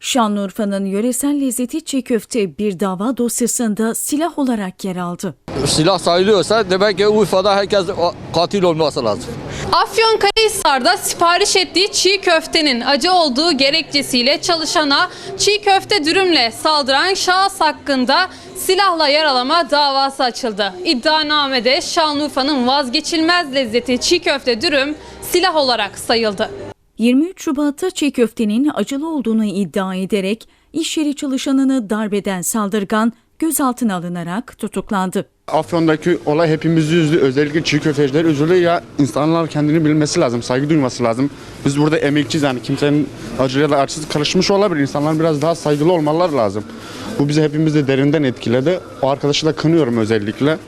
Şanlıurfa'nın yöresel lezzeti çiğ köfte bir dava dosyasında silah olarak yer aldı. silah sayılıyorsa demek ki Urfa'da herkes katil olması lazım. Afyonkarahisar'da sipariş ettiği çiğ köftenin acı olduğu gerekçesiyle çalışana çiğ köfte dürümle saldıran şahıs hakkında silahla yaralama davası açıldı. İddianamede Şanlıurfa'nın vazgeçilmez lezzeti çiğ köfte dürüm silah olarak sayıldı. 23 Şubat'ta çiğ köftenin acılı olduğunu iddia ederek iş yeri çalışanını darbeden saldırgan gözaltına alınarak tutuklandı. Afyon'daki olay hepimizi üzdü. Özellikle çiğ köfteciler üzüldü ya insanlar kendini bilmesi lazım, saygı duyması lazım. Biz burada emekçiyiz yani kimsenin acıyla da karışmış olabilir. İnsanlar biraz daha saygılı olmaları lazım. Bu bizi hepimizi derinden etkiledi. O arkadaşı da kınıyorum özellikle.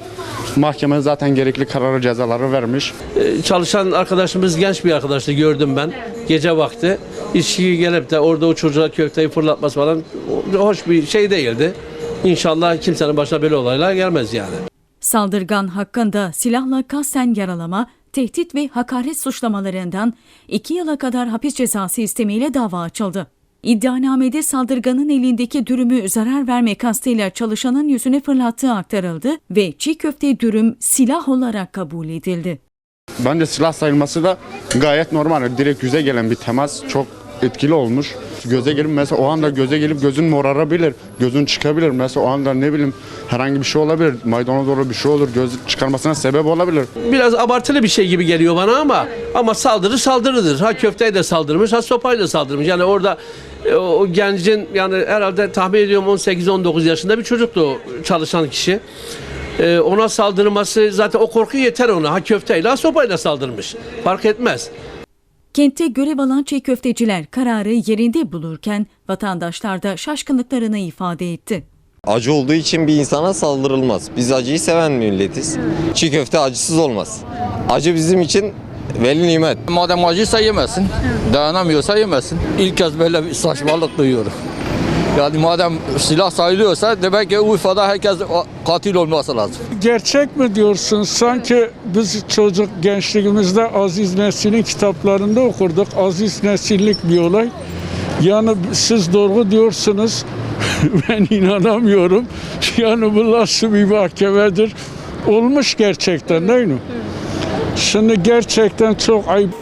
Mahkeme zaten gerekli kararı cezaları vermiş. Ee, çalışan arkadaşımız genç bir arkadaştı gördüm ben gece vakti. İşçi gelip de orada o çocuğa köfteyi fırlatması falan hoş bir şey değildi. İnşallah kimsenin başına böyle olaylar gelmez yani. Saldırgan hakkında silahla kasten yaralama, tehdit ve hakaret suçlamalarından 2 yıla kadar hapis cezası istemiyle dava açıldı. İddianamede saldırganın elindeki dürümü zarar verme kastıyla çalışanın yüzüne fırlattığı aktarıldı ve çiğ köfte dürüm silah olarak kabul edildi. Bence silah sayılması da gayet normal. Direkt yüze gelen bir temas çok etkili olmuş. Göze gelip mesela o anda göze gelip gözün morarabilir, gözün çıkabilir. Mesela o anda ne bileyim herhangi bir şey olabilir. Maydanoz olur bir şey olur, göz çıkarmasına sebep olabilir. Biraz abartılı bir şey gibi geliyor bana ama ama saldırı saldırıdır. Ha köfteyi de saldırmış, ha sopayla da saldırmış. Yani orada e, o, o gencin yani herhalde tahmin ediyorum 18-19 yaşında bir çocuktu o çalışan kişi. E, ona saldırması zaten o korku yeter ona. Ha köfteyle ha sopayla saldırmış. Fark etmez. Kentte görev alan çiğ köfteciler kararı yerinde bulurken vatandaşlar da şaşkınlıklarını ifade etti. Acı olduğu için bir insana saldırılmaz. Biz acıyı seven milletiz. Çiğ köfte acısız olmaz. Acı bizim için veli nimet. Madem acıysa yemesin, dayanamıyorsa yemesin. İlk kez böyle bir saçmalık duyuyorum. Yani madem silah sayılıyorsa demek ki Urfa'da herkes katil olması lazım. Gerçek mi diyorsun? Sanki biz çocuk gençliğimizde Aziz Nesin'in kitaplarında okurduk. Aziz Nesinlik bir olay. Yani siz doğru diyorsunuz. ben inanamıyorum. Yani bu nasıl bir mahkemedir? Olmuş gerçekten değil mi? Şimdi gerçekten çok ayıp